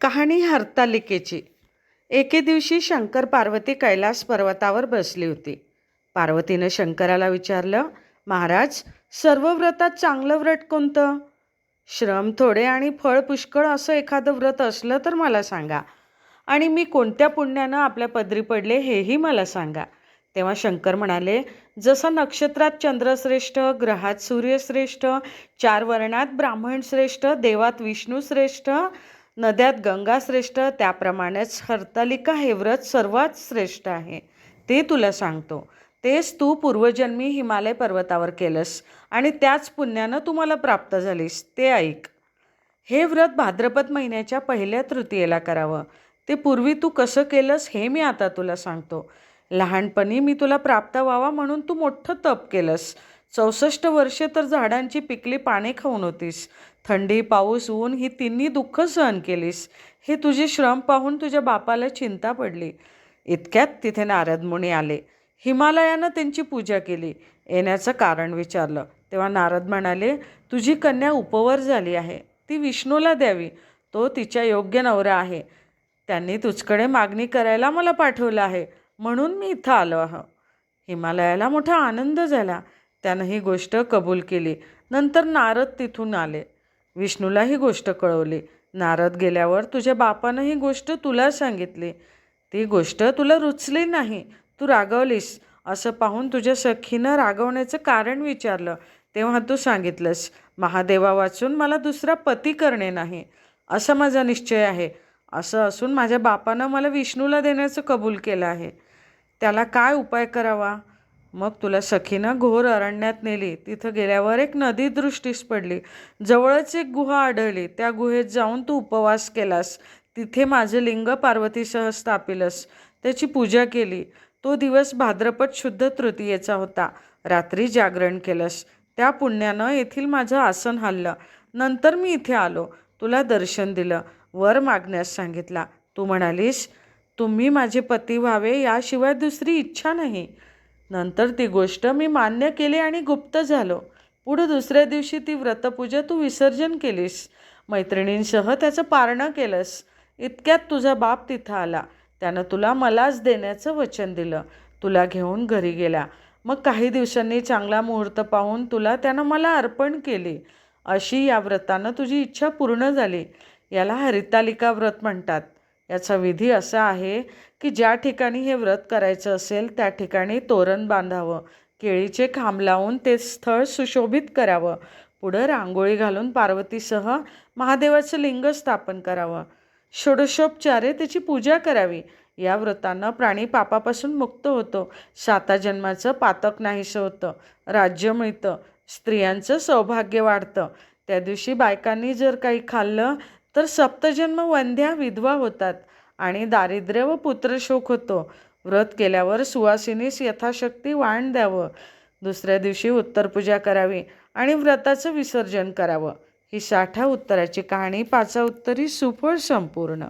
कहाणी हरतालिकेची. एके दिवशी शंकर पार्वती कैलास पर्वतावर बसली होती. पार्वतीनं शंकराला विचारलं महाराज सर्व व्रतात चांगलं व्रत कोणतं? श्रम थोडे आणि फळ पुष्कळ असं एखादं व्रत असलं तर मला सांगा. आणि मी कोणत्या पुण्यानं आपल्या पदरी पडले हेही मला सांगा. तेव्हा शंकर म्हणाले जसं नक्षत्रात चंद्रश्रेष्ठ ग्रहात सूर्यश्रेष्ठ चार वर्णात ब्राह्मण श्रेष्ठ देवात विष्णू श्रेष्ठ नद्यात गंगा श्रेष्ठ त्याप्रमाणेच हरतालिका हे व्रत सर्वात श्रेष्ठ आहे. ते तुला सांगतो. तेच तू पूर्वजन्मी हिमालय पर्वतावर केलंस आणि त्याच पुण्यानं तुम्हाला प्राप्त झालीस. ते ऐक. हे व्रत भाद्रपद महिन्याच्या पहिल्या तृतीयेला करावं. ते पूर्वी तू कसं केलंस हे मी आता तुला सांगतो. लहानपणी मी तुला प्राप्त व्हावा म्हणून तू मोठं तप केलंस. चौसष्ट वर्षे तर झाडांची पिकली पाने खाऊन होतीस. थंडी पाऊस ऊन ही तिन्ही दुःख सहन केलीस. हे तुझे श्रम पाहून तुझ्या बापाला चिंता पडली. इतक्यात तिथे नारद मुनी आले. हिमालयानं त्यांची पूजा केली. येण्याचं कारण विचारलं. तेव्हा नारद म्हणाले तुझी कन्या उपवर झाली आहे. ती विष्णूला द्यावी. तो तिच्या योग्य नवरा आहे. त्यांनी तुझकडे मागणी करायला मला पाठवलं आहे. म्हणून मी इथं आलो आहो. हिमालयाला मोठा आनंद झाला. त्यानं ही गोष्ट कबूल केली. नंतर नारद तिथून आले. विष्णूला ही गोष्ट कळवली. नारद गेल्यावर तुझ्या बापानं ही गोष्ट तुला सांगितली. ती गोष्ट तुला रुचली नाही. तू रागवलीस. असं पाहून तुझ्या सखीनं रागवण्याचं कारण विचारलं. तेव्हा तू सांगितलंस महादेवा वाचून मला दुसरा पती करणे नाही. असा माझा निश्चय आहे. असं असून माझ्या बापानं मला विष्णूला देण्याचं कबूल केलं आहे. त्याला काय उपाय करावा? मग तुला सखीनं घोर अरण्यात नेली. तिथं गेल्यावर एक नदी दृष्टीस पडली. जवळच एक गुहा आढळली. त्या गुहेत जाऊन तू उपवास केलास. तिथे माझं लिंग पार्वतीसह स्थापिलस. त्याची पूजा केली. तो दिवस भाद्रपद शुद्ध तृतीयेचा होता. रात्री जागरण केलंस. त्या पुण्यानं येथील माझं आसन हल्लं नंतर मी इथे आलो. तुला दर्शन दिलं. वर मागण्यास सांगितला. तू म्हणालीस तुम्ही माझे पती व्हावे याशिवाय दुसरी इच्छा नाही. नंतर ती गोष्ट मी मान्य केली आणि गुप्त झालो. पुढं दुसऱ्या दिवशी ती व्रतपूजा तू विसर्जन केलीस. मैत्रिणींसह त्याचं पारणं केलंस. इतक्यात तुझा बाप तिथं आला. त्यानं तुला मलाच देण्याचं वचन दिलं. तुला घेऊन घरी गेला. मग काही दिवसांनी चांगला मुहूर्त पाहून तुला त्यानं मला अर्पण केली. अशी या व्रतानं तुझी इच्छा पूर्ण झाली. याला हरितालिका व्रत म्हणतात. याचा विधी असा आहे की ज्या ठिकाणी हे व्रत करायचं असेल त्या ठिकाणी तोरण बांधावं केळीचे खांब लावून ते स्थळ सुशोभित करावं पुढं रांगोळी घालून पार्वतीसह महादेवाचं लिंग स्थापन करावं. षोडशोपचारे त्याची पूजा करावी. या व्रतानं प्राणी पापापासून मुक्त होतो. साता जन्माचं पातक नाहीसं होतं. राज्य मिळतं. स्त्रियांचं सौभाग्य वाढतं. त्या दिवशी बायकांनी जर काही खाल्लं तर सप्तजन्म वंध्या विधवा होतात आणि दारिद्र्य व पुत्रशोक होतो. व्रत केल्यावर सुवासिनीस यथाशक्ती वाण द्यावं. दुसऱ्या दिवशी उत्तरपूजा करावी आणि व्रताचं विसर्जन करावं. ही साठा उत्तराची कहाणी पाचा उत्तरी सुफळ संपूर्ण.